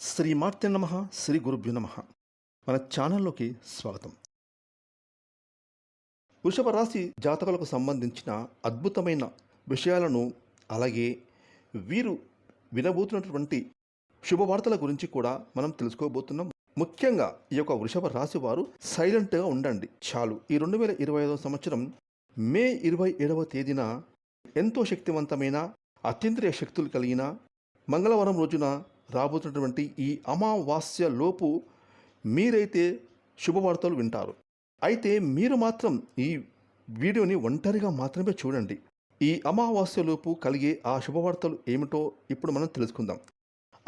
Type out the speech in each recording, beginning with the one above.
శ్రీ శ్రీమార్తె నమ శ్రీ గురుభ్యు నమ. మన ఛానల్లోకి స్వాగతం. వృషభ రాశి జాతకులకు సంబంధించిన అద్భుతమైన విషయాలను అలాగే వీరు వినబోతున్నటువంటి శుభవార్తల గురించి కూడా మనం తెలుసుకోబోతున్నాం. ముఖ్యంగా ఈ యొక్క వృషభ రాశి వారు సైలెంట్గా ఉండండి. చాలు. ఈ రెండు వేల ఇరవై ఐదవ సంవత్సరం మే ఇరవై ఏడవ తేదీన ఎంతో శక్తివంతమైన అత్యంత్రియ శక్తులు కలిగిన మంగళవారం రోజున రాబోతున్నటువంటి ఈ అమావాస్య లోపు మీరైతే శుభవార్తలు వింటారు. అయితే మీరు మాత్రం ఈ వీడియోని ఒంటరిగా మాత్రమే చూడండి. ఈ అమావాస్య లోపు కలిగే ఆ శుభవార్తలు ఏమిటో ఇప్పుడు మనం తెలుసుకుందాం.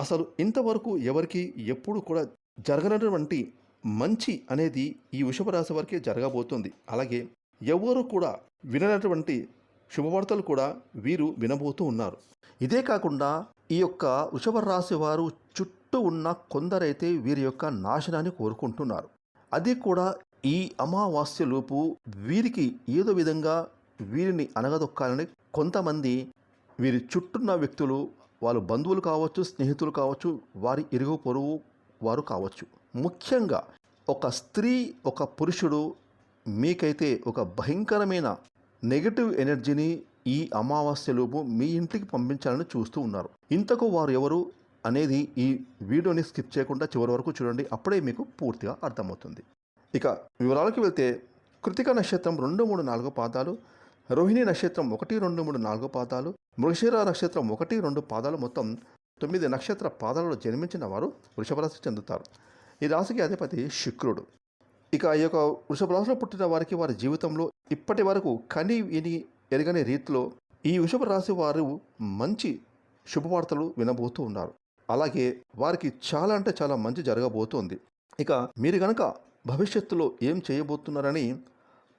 అసలు ఇంతవరకు ఎవరికి ఎప్పుడు కూడా జరగనటువంటి మంచి అనేది ఈ వృషభరాశి రాశి జరగబోతుంది. అలాగే ఎవరు కూడా విననటువంటి శుభవార్తలు కూడా వీరు వినబోతూ ఉన్నారు. ఇదే కాకుండా ఈ యొక్క వృషభ రాశి వారు చుట్టూ ఉన్న కొందరైతే వీరి యొక్క నాశనాన్ని కోరుకుంటున్నారు. అది కూడా ఈ అమావాస్యలోపు వీరికి ఏదో విధంగా వీరిని అనగదొక్కాలని కొంతమంది వీరి చుట్టూన్న వ్యక్తులు వాళ్ళు బంధువులు కావచ్చు స్నేహితులు కావచ్చు వారి ఇరుగు పొరుగు వారు కావచ్చు. ముఖ్యంగా ఒక స్త్రీ ఒక పురుషుడు మీకైతే ఒక భయంకరమైన నెగటివ్ ఎనర్జీని ఈ అమావాస్యలోపు మీ ఇంటికి పంపించాలని చూస్తూ ఉన్నారు. ఇంతకు వారు ఎవరు అనేది ఈ వీడియోని స్కిప్ చేయకుండా చివరి వరకు చూడండి. అప్పుడే మీకు పూర్తిగా అర్థమవుతుంది. ఇక వివరాలకు వెళ్తే కృతిక నక్షత్రం రెండు మూడు నాలుగు పాదాలు రోహిణి నక్షత్రం ఒకటి రెండు మూడు నాలుగు పాదాలు మృగశిర నక్షత్రం ఒకటి రెండు పాదాలు మొత్తం తొమ్మిది నక్షత్ర పాదాలలో జన్మించిన వారు వృషభరాశి చెందుతారు. ఈ రాశికి అధిపతి శుక్రుడు. ఇక ఈ యొక్క వృషభ రాశిలో పుట్టిన వారికి వారి జీవితంలో ఇప్పటి వరకు కని విని ఎరగని రీతిలో ఈ వృషభ రాశి వారు మంచి శుభవార్తలు వినబోతూ ఉన్నారు. అలాగే వారికి చాలా అంటే చాలా మంచి జరగబోతోంది. ఇక మీరు గనక భవిష్యత్తులో ఏం చేయబోతున్నారని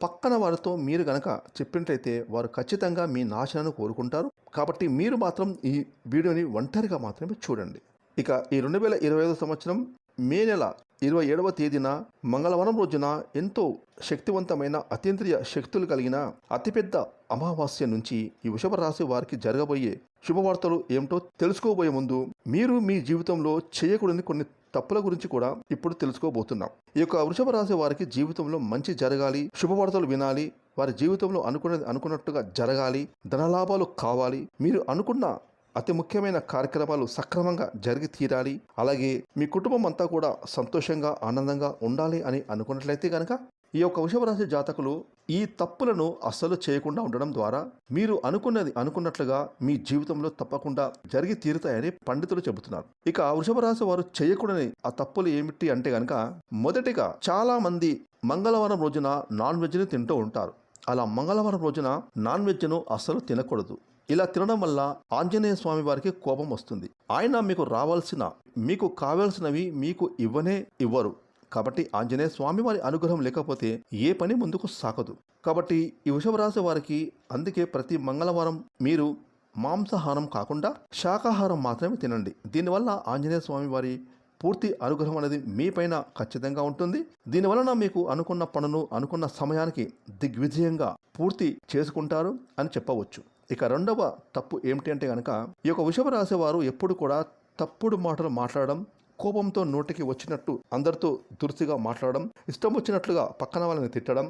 పక్కన వారితో మీరు గనక చెప్పినట్లయితే వారు ఖచ్చితంగా మీ నాశనాన్ని కోరుకుంటారు. కాబట్టి మీరు మాత్రం ఈ వీడియోని ఒంటరిగా మాత్రమే చూడండి. ఇక ఈ రెండు వేల ఇరవై ఐదు సంవత్సరం మే నెల ఇరవై ఏడవ తేదీన మంగళవారం రోజున ఎంతో శక్తివంతమైన అతీంద్రియ శక్తులు కలిగిన అతిపెద్ద అమావాస్య నుంచి ఈ వృషభ రాశి వారికి జరగబోయే శుభవార్తలు ఏమిటో తెలుసుకోబోయే ముందు మీరు మీ జీవితంలో చేయకూడని కొన్ని తప్పుల గురించి కూడా ఇప్పుడు తెలుసుకోబోతున్నాం. ఈ యొక్క వృషభ రాశి వారికి జీవితంలో మంచి జరగాలి శుభవార్తలు వినాలి వారి జీవితంలో అనుకున్నది అనుకున్నట్టుగా జరగాలి ధనలాభాలు కావాలి మీరు అనుకున్న అతి ముఖ్యమైన కార్యక్రమాలు సక్రమంగా జరిగి తీరాలి. అలాగే మీ కుటుంబం అంతా కూడా సంతోషంగా ఆనందంగా ఉండాలి అని అనుకున్నట్లయితే కనుక ఈ యొక్క వృషభ రాశి జాతకులు ఈ తప్పులను అస్సలు చేయకుండా ఉండడం ద్వారా మీరు అనుకున్నది అనుకున్నట్లుగా మీ జీవితంలో తప్పకుండా జరిగి తీరుతాయని పండితులు చెబుతున్నారు. ఇక వృషభ రాశి వారు చేయకూడని ఆ తప్పులు ఏమిటి అంటే కనుక మొదటిగా చాలా మంది మంగళవారం రోజున నాన్ వెజ్ని తింటూ ఉంటారు. అలా మంగళవారం రోజున నాన్ వెజ్ను అస్సలు తినకూడదు. ఇలా తినడం వల్ల ఆంజనేయ స్వామి వారికి కోపం వస్తుంది. ఆయన మీకు రావాల్సిన మీకు కావాల్సినవి మీకు ఇవ్వనే ఇవ్వరు. కాబట్టి ఆంజనేయ స్వామి వారి అనుగ్రహం లేకపోతే ఏ పని ముందుకు సాగదు. కాబట్టి ఈ వృషభరాశి వారికి అందుకే ప్రతి మంగళవారం మీరు మాంసాహారం కాకుండా శాకాహారం మాత్రమే తినండి. దీనివల్ల ఆంజనేయ స్వామి వారి పూర్తి అనుగ్రహం అనేది మీపైన ఖచ్చితంగా ఉంటుంది. దీనివలన మీకు అనుకున్న పనులు అనుకున్న సమయానికి దిగ్విజయంగా పూర్తి చేసుకుంటారు అని చెప్పవచ్చు. ఇక రెండవ తప్పు ఏమిటి అంటే కనుక ఈ యొక్క వృషభ రాశి వారు ఎప్పుడు కూడా తప్పుడు మాటలు మాట్లాడడం కోపంతో నోటికి వచ్చినట్టు అందరితో దురుసిగా మాట్లాడడం ఇష్టం వచ్చినట్లుగా పక్కన వాళ్ళని తిట్టడం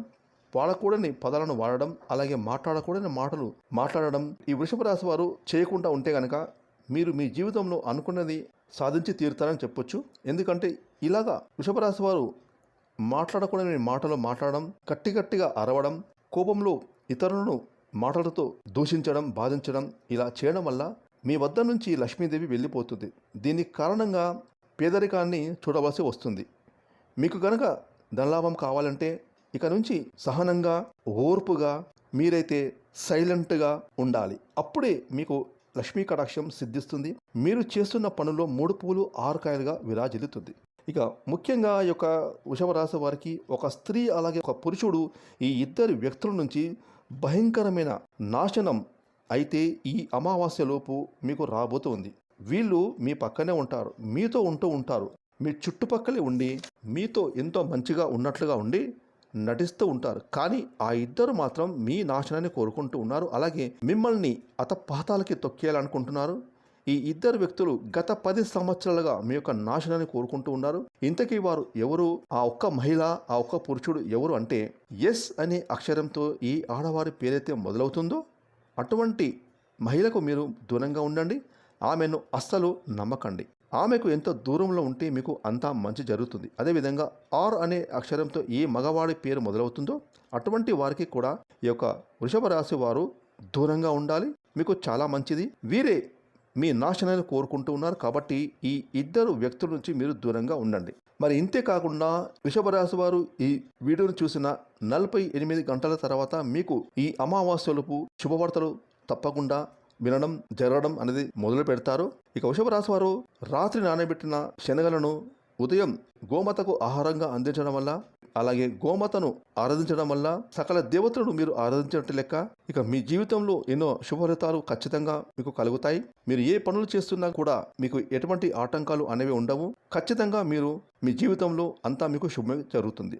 వాడకూడని పదాలను వాడడం అలాగే మాట్లాడకూడని మాటలు మాట్లాడడం ఈ వృషభ రాశి వారు చేయకుండా ఉంటే కనుక మీరు మీ జీవితంలో అనుకున్నది సాధించి తీరుతారని చెప్పొచ్చు. ఎందుకంటే ఇలాగా వృషభ రాశి వారు మాట్లాడకూడని మాటలు మాట్లాడడం గట్టి గట్టిగా అరవడం కోపంలో ఇతరులను మాటలతో దూషించడం బాధించడం ఇలా చేయడం వల్ల మీ వద్ద నుంచి లక్ష్మీదేవి వెళ్ళిపోతుంది. దీనికి కారణంగా పేదరికాన్ని చూడవలసి వస్తుంది. మీకు గనక ధనలాభం కావాలంటే ఇక నుంచి సహనంగా ఓర్పుగా మీరైతే సైలెంట్గా ఉండాలి. అప్పుడే మీకు లక్ష్మీ కటాక్షం సిద్ధిస్తుంది. మీరు చేస్తున్న పనుల్లో మూడు పూలు ఆరుకాయలుగా విరాజిల్లుతుంది. ఇక ముఖ్యంగా ఈ యొక్క వృషభ రాశి వారికి ఒక స్త్రీ అలాగే ఒక పురుషుడు ఈ ఇద్దరు వ్యక్తుల నుంచి భయంకరమైన నాశనం అయితే ఈ అమావాస్యలోపు మీకు రాబోతుంది. వీళ్ళు మీ పక్కనే ఉంటారు. మీతో ఉంటూ ఉంటారు. మీ చుట్టుపక్కలే ఉండి మీతో ఎంతో మంచిగా ఉన్నట్లుగా ఉండి నటిస్తూ ఉంటారు. కానీ ఆ ఇద్దరు మాత్రం మీ నాశనాన్ని కోరుకుంటూ ఉన్నారు. అలాగే మిమ్మల్ని అత పాతాలకి తొక్కేయాలనుకుంటున్నారు. ఈ ఇద్దరు వ్యక్తులు గత పది సంవత్సరాలుగా మీ యొక్క నాశనాన్ని కోరుకుంటూ ఉన్నారు. ఇంతకీ వారు ఎవరు? ఆ ఒక్క మహిళ ఆ ఒక్క పురుషుడు ఎవరు అంటే ఎస్ అనే అక్షరంతో ఈ ఆడవారి పేరైతే మొదలవుతుందో? అటువంటి మహిళకు మీరు దూరంగా ఉండండి. ఆమెను అస్సలు నమ్మకండి. ఆమెకు ఎంత దూరంలో ఉంటే మీకు అంతా మంచి జరుగుతుంది. అదేవిధంగా ఆర్ అనే అక్షరంతో ఏ మగవాడి పేరు మొదలవుతుందో? అటువంటి వారికి కూడా ఈ యొక్క వృషభ రాశి వారు దూరంగా ఉండాలి. మీకు చాలా మంచిది. వీరే మీ నాశనాన్ని కోరుకుంటూ ఉన్నారు కాబట్టి ఈ ఇద్దరు వ్యక్తుల నుంచి మీరు దూరంగా ఉండండి. మరి ఇంతే కాకుండా వృషభరాశి వారు ఈ వీడియోను చూసిన నలభై ఎనిమిది గంటల తర్వాత మీకు ఈ అమావాస్యలుపు శుభవార్తలు తప్పకుండా వినడం జరగడం అనేది మొదలు పెడతారు. ఇక వృషభ రాశి వారు రాత్రి నానబెట్టిన శనగలను ఉదయం గోమాతకు ఆహారంగా అందించడం వల్ల అలాగే గోమాతను ఆరాధించడం వల్ల సకల దేవతలను మీరు ఆరాధించినట్టు లెక్క ఇక మీ జీవితంలో ఎన్నో శుభఫలితాలు ఖచ్చితంగా మీకు కలుగుతాయి. మీరు ఏ పనులు చేస్తున్నా కూడా మీకు ఎటువంటి ఆటంకాలు అనేవి ఉండవు. ఖచ్చితంగా మీరు మీ జీవితంలో అంతా మీకు శుభమే జరుగుతుంది.